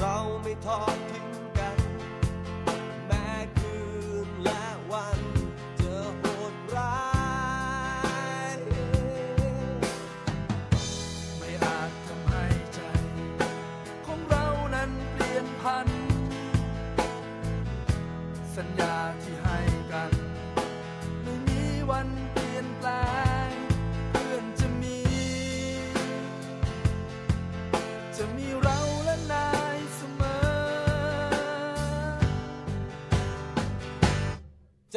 เราไม่ทอทิ้งกัน แม้คืนและวันเจอโหดร้าย ไม่อาจทำให้ใจ ของเรานั้นเปลี่ยนพัน สัญญา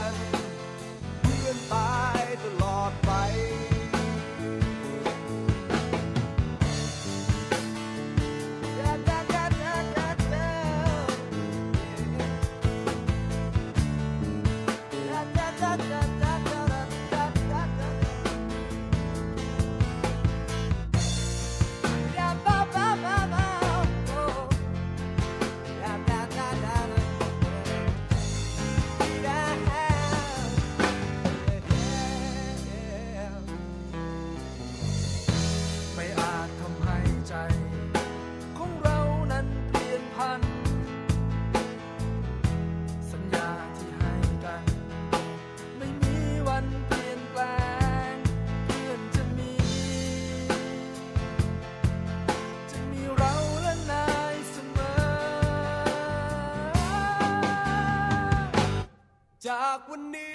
God. ากวันนี้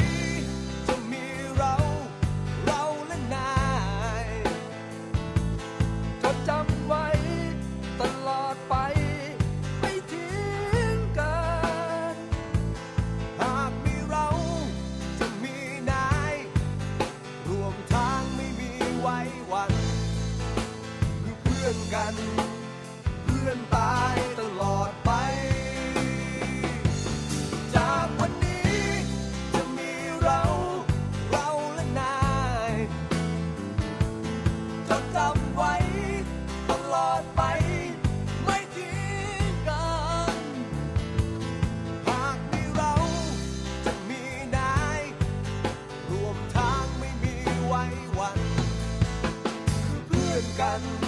sun